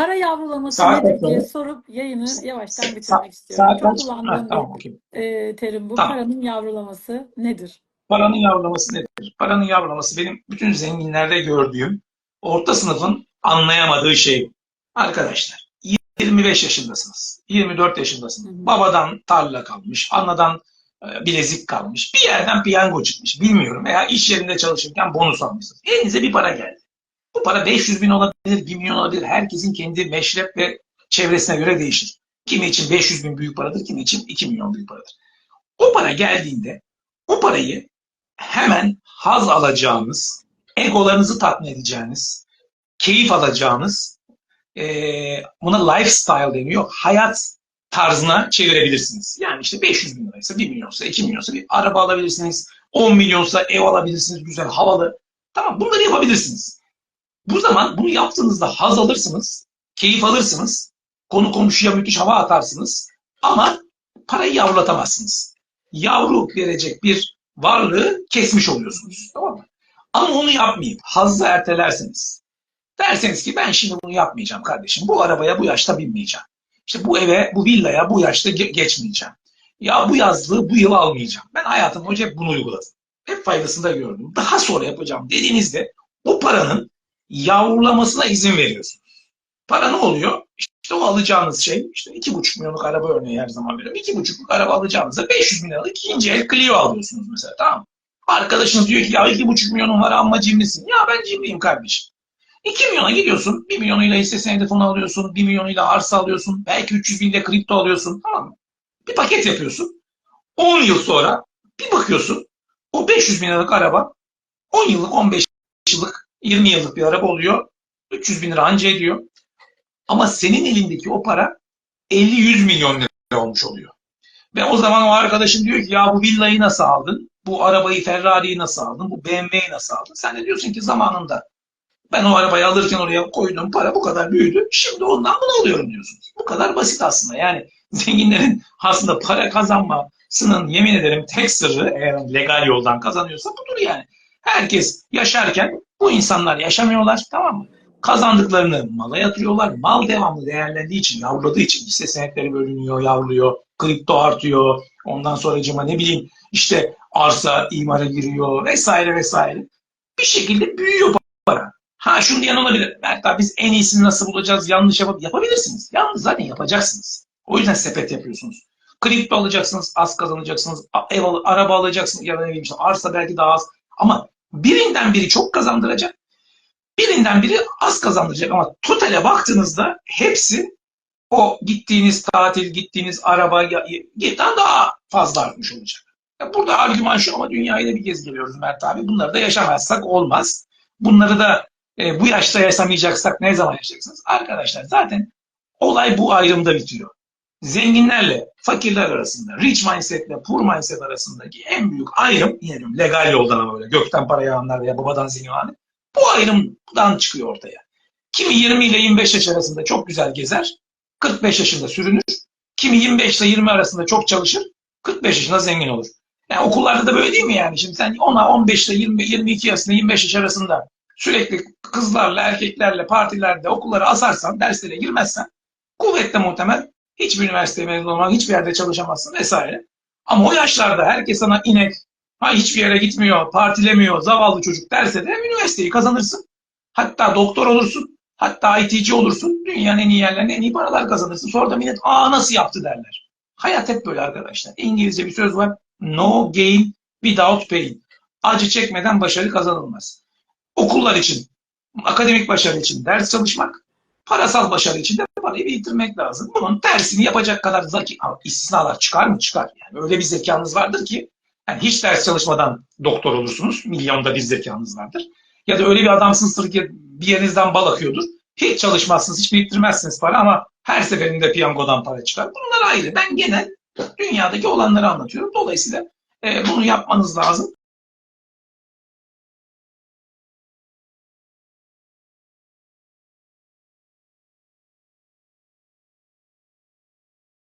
Para yavrulaması Saat nedir diye sorup yayını yavaştan bitirmek istiyorum. saat Çok kullandığım tamam, e, terim bu. Tamam. Paranın yavrulaması nedir? Paranın yavrulaması nedir? Paranın yavrulaması benim bütün zenginlerde gördüğüm orta sınıfın anlayamadığı şey. Arkadaşlar 25 yaşındasınız. 24 yaşındasınız. Hı hı. Babadan tarla kalmış, anadan e, bilezik kalmış. Bir yerden piyango çıkmış. Bilmiyorum. Veya iş yerinde çalışırken bonus almışsınız. Elinize bir para geldi. Bu para 500 bin olabilir, 1 milyon olabilir. Herkesin kendi meşrep ve çevresine göre değişir. Kimi için 500 bin büyük paradır, kimi için 2 milyon büyük paradır. O para geldiğinde o parayı hemen haz alacağınız, egolarınızı tatmin edeceğiniz, keyif alacağınız, eee, buna lifestyle deniyor, hayat tarzına çevirebilirsiniz. Yani işte 500 bin liraysa, 1 milyonsa, 2 milyonsa bir araba alabilirsiniz, 10 milyonsa ev alabilirsiniz, güzel, havalı. Tamam bunları yapabilirsiniz. Bu zaman bunu yaptığınızda haz alırsınız, keyif alırsınız, konu komşuya müthiş hava atarsınız ama parayı yavrulatamazsınız. Yavru verecek bir varlığı kesmiş oluyorsunuz. Tamam mı? Ama onu yapmayıp hazzı ertelerseniz. Derseniz ki ben şimdi bunu yapmayacağım kardeşim. Bu arabaya bu yaşta binmeyeceğim. İşte bu eve, bu villaya bu yaşta ge- geçmeyeceğim. Ya bu yazlığı bu yıl almayacağım. Ben hayatım boyunca hep bunu uyguladım. Hep faydasını da gördüm. Daha sonra yapacağım dediğinizde o paranın yavrulamasına izin veriyorsunuz. Para ne oluyor? İşte o alacağınız şey, işte iki buçuk milyonluk araba örneği her zaman veriyorum. İki buçukluk araba alacağınızda 500 bin ikinci el Clio alıyorsunuz mesela tamam mı? Arkadaşınız diyor ki ya iki buçuk milyonun var ama cimrisin. Ya ben cimriyim kardeşim. 2 milyona gidiyorsun. 1 milyonuyla hisse senedi fonu alıyorsun. 1 milyonuyla arsa alıyorsun. Belki 300 binde kripto alıyorsun. Tamam mı? Bir paket yapıyorsun. 10 yıl sonra bir bakıyorsun. O 500 bin liralık araba 10 yıllık, 15 yıllık, 20 yıllık bir araba oluyor. 300 bin lira anca ediyor. Ama senin elindeki o para 50-100 milyon lira olmuş oluyor. Ve o zaman o arkadaşın diyor ki ya bu villayı nasıl aldın? Bu arabayı Ferrari'yi nasıl aldın? Bu BMW'yi nasıl aldın? Sen de diyorsun ki zamanında ben o arabayı alırken oraya koyduğum para bu kadar büyüdü. Şimdi ondan bunu alıyorum diyorsunuz. Bu kadar basit aslında. Yani zenginlerin aslında para kazanmasının yemin ederim tek sırrı eğer legal yoldan kazanıyorsa budur yani. Herkes yaşarken bu insanlar yaşamıyorlar tamam mı? Kazandıklarını mala yatırıyorlar. Mal devamlı değerlendiği için, yavruladığı için hisse senetleri bölünüyor, yavruluyor. Kripto artıyor. Ondan sonra cıma ne bileyim işte arsa imara giriyor vesaire vesaire. Bir şekilde büyüyor para. Ha şunu diyen olabilir. Mert biz en iyisini nasıl bulacağız? Yanlış yapıp yapabilirsiniz. Yalnız zaten yapacaksınız. O yüzden sepet yapıyorsunuz. Kripto alacaksınız, az kazanacaksınız. Ev al- araba alacaksınız ya da ne bileyim işte arsa belki daha az. Ama birinden biri çok kazandıracak. Birinden biri az kazandıracak ama totale baktığınızda hepsi o gittiğiniz tatil, gittiğiniz araba gitten daha fazla artmış olacak. Burada argüman şu ama dünyayı da bir kez geliyoruz Mert abi. Bunları da yaşamazsak olmaz. Bunları da e, bu yaşta yaşamayacaksak ne zaman yaşayacaksınız? Arkadaşlar zaten olay bu ayrımda bitiyor. Zenginlerle fakirler arasında, rich mindset ile poor mindset arasındaki en büyük ayrım, diyorum, legal yoldan ama böyle gökten para yağanlar veya babadan zengin olanlar, bu ayrımdan çıkıyor ortaya. Kimi 20 ile 25 yaş arasında çok güzel gezer, 45 yaşında sürünür. Kimi 25 ile 20 arasında çok çalışır, 45 yaşında zengin olur. Yani okullarda da böyle değil mi yani? Şimdi sen 10'a 15 ile 20, 22 arasında 25 yaş arasında sürekli kızlarla, erkeklerle, partilerde okullara asarsan, derslere girmezsen kuvvetle muhtemel hiçbir üniversiteye mezun olmak, hiçbir yerde çalışamazsın vesaire. Ama o yaşlarda herkes sana inek, ha hiçbir yere gitmiyor, partilemiyor, zavallı çocuk derse de üniversiteyi kazanırsın. Hatta doktor olursun, hatta IT'ci olursun, dünyanın en iyi yerlerine en iyi paralar kazanırsın. Sonra da millet aa nasıl yaptı derler. Hayat hep böyle arkadaşlar. İngilizce bir söz var. No gain without pain. Acı çekmeden başarı kazanılmaz. Okullar için, akademik başarı için ders çalışmak, parasal başarı için de parayı biriktirmek lazım. Bunun tersini yapacak kadar zeki, istisnalar çıkar mı? Çıkar. Yani öyle bir zekanız vardır ki yani hiç ders çalışmadan doktor olursunuz. Milyonda bir zekanız vardır. Ya da öyle bir adamsınızdır ki bir yerinizden bal akıyordur. Hiç çalışmazsınız, hiç biriktirmezsiniz para ama her seferinde piyangodan para çıkar. Bunlar ayrı. Ben genel dünyadaki olanları anlatıyorum. Dolayısıyla e, bunu yapmanız lazım.